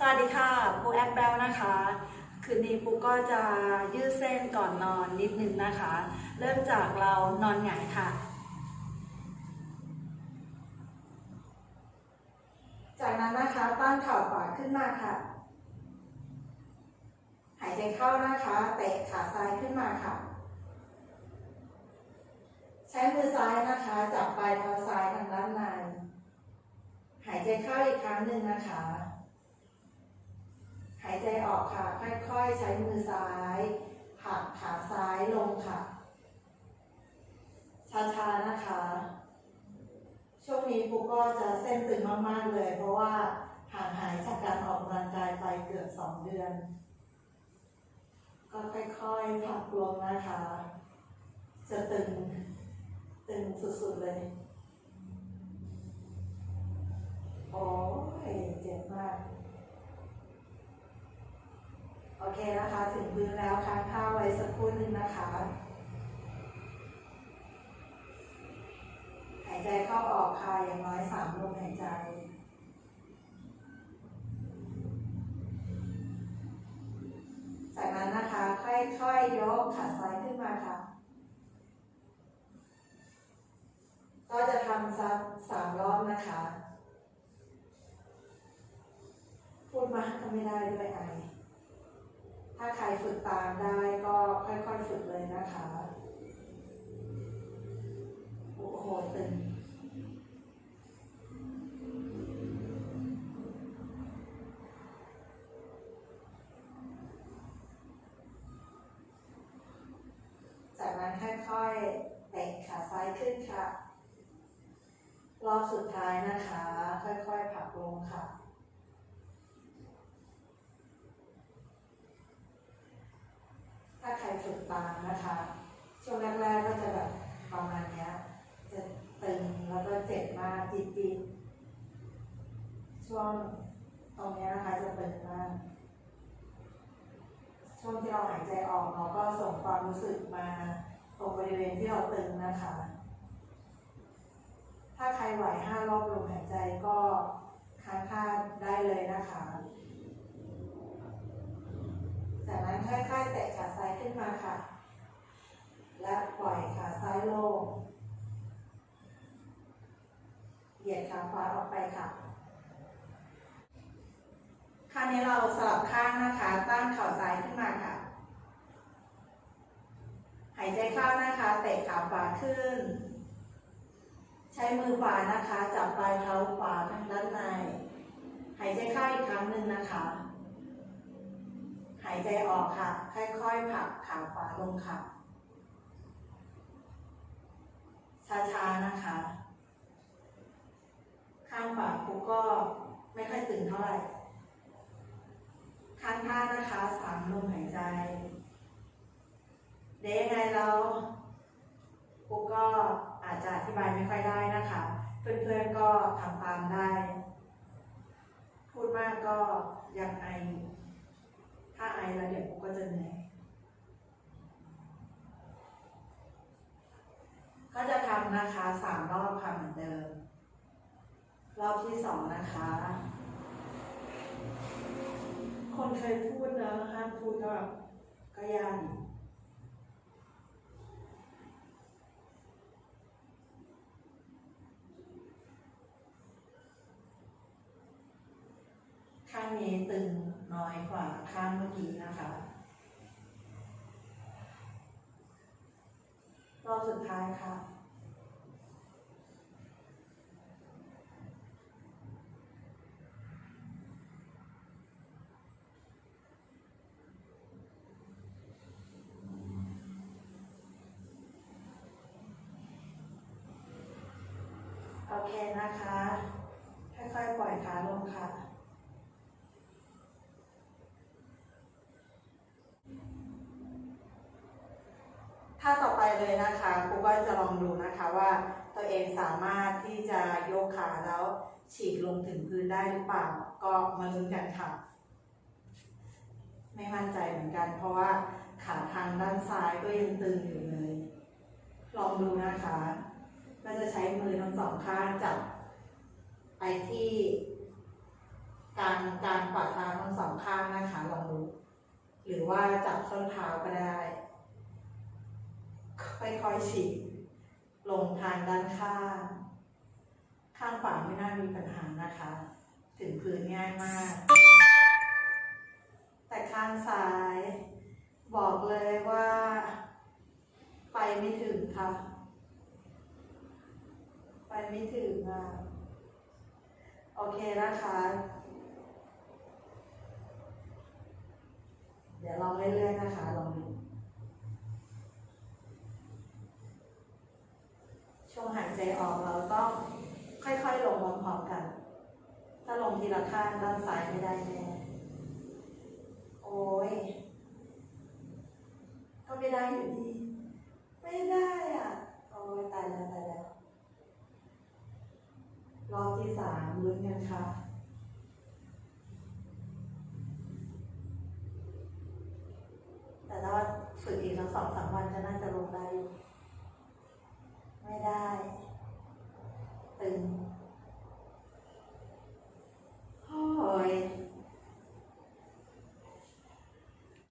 สวัสดีค่ะปูแอปแบลนะคะ คืนนี้ปูก็จะยืดเส้นก่อนนอนนิดนึงนะคะ เริ่มจากเรานอนหงายค่ะ จากนั้นนะคะตั้งเข่าขวาขึ้นมาค่ะ หายใจเข้านะคะเตะขาซ้ายขึ้นมาค่ะ ใช้มือซ้ายนะคะ จับปลายเท้าซ้ายทางด้านในหายใจเข้าอีกครั้งหนึ่งนะคะ หายใจออกค่ะ ค่อยๆ ใช้มือซ้ายผลักขาซ้ายลงค่ะ ช้าๆ นะคะ ช่วงนี้ปุ๊กก็จะเส้นตึงมากๆ เลย เพราะว่าห่างหายจากการออกกำลังกายไปเกือบสองเดือน ก็ค่อยๆผักลงนะคะ จะตึง ตึงสุดๆเลย โอ้ยเจ็บมาก โอเคนะคะ ถึงพื้นแล้วค้างท่าวไว้สักครู่หนึ่งนะคะ หายใจเข้าออกค่ะอย่างน้อยสามลมหายใจจากนั้นนะคะ ค่อยๆยกขาซ้ายขึ้นมาค่ะ ก็จะทำสักสามรอบนะคะ พูดมากก็ไม่ได้ด้วยไอ ถ้าใครฝึกตามได้ก็ค่อยๆฝึกเลยนะคะโอ้โหตึงจากนั้นค่อยๆเตะขาซ้ายขึ้นค่ะ รอบสุดท้ายนะคะ ค่อยๆผลักลงค่ะ ถ้าใครฝึกตามนะคะ ช่วงแรกๆก็จะแบบประมาณเนี้ย จะตึงแล้วก็เจ็บมากจีดๆช่วงตรงนี้นะคะจะตึงมากช่วงที่เราหายใจออกเราก็ส่งความรู้สึกมาตรงบริเวณที่เราตึงนะคะ ถ้าใครไหวห้ารอบลมหายใจก็ค้างท่าได้เลยนะคะ จากนั้น ค่ะ และปล่อยขาซ้ายลง เหยียดขาขวาออกไปค่ะคราวนี้เราสลับข้างนะคะ ตั้งเข่าซ้ายขึ้นมาค่ะ หายใจเข้านะคะ เตะขาขวาขึ้น ใช้มือขวานะคะ จับปลายเท้าขวาทางด้านใน หายใจเข้าอีกครั้งหนึ่งนะคะายใจออกค่ะ ค่อยๆผักขาขวาลงค่ะ ช้าๆนะคะ ข้างขวาปุ๊กก็ไม่ค่อยตึงเท่าไหร่ ข้างท่านะคะสามลมหายใจ เดี๋ยวยังไงเราปุ๊กก็อาจจะอธิบายไม่ค่อยได้นะคะ เพื่อนๆก็ทำตามได้ พูดมากก็ยังไอ ถ้าไอแล้วเดี๋ยวปุ๊กก็จะเหนื่อยก็จะทำนะคะสามรอบค่ะเหมือนเดิม รอบที่สองนะคะ คนเคยพูดนะห้ามพูดก็ก็ยากข้างนี้ตึง น้อยกว่าข้างเมื่อกี้นะคะ รอบสุดท้ายค่ะโอเคนะคะ ค่อยๆปล่อยขาลงค่ะ ถ้าต่อไปเลยนะคะครูก็จะลองดูนะคะว่า ตัวเองสามารถที่จะยกขาแล้วฉีกลงถึงพื้นได้หรือเปล่า ก็มาลุ้นกันค่ะ ไม่มั่นใจเหมือนกัน เพราะว่าขาทางด้านซ้ายก็ยังตึงอยู่เลย ลองดูนะคะก็จะใช้มือทั้งสองข้างจับไปที่การการกวาดเท้าทั้งสองข้างนะคะลองดู หรือว่าจับส้นเท้าก็ได้ ค่อยๆฉีกลงทางด้านข้าง ข้างขวาไม่น่ามีปัญหานะคะ ถึงพื้นง่ายมาก แต่ข้างซ้าย บอกเลยว่า ไปไม่ถึงค่ะ ไปไม่ถึงอะโอเคนะคะ เดี๋ยวลองเรื่อยๆนะคะลองดู ช่วงหายใจ ออกเราต้องค่อยๆลงพร้อมๆกัน ถ้าลงทีละข้างด้านซ้ายไม่ได้แน่โอ้ยก็ไม่ได้อยู่ดี ไม่ได้อะ โอ้ยตายแล้วตายแล้ว รอบที่สามลุ้นกันค่ะ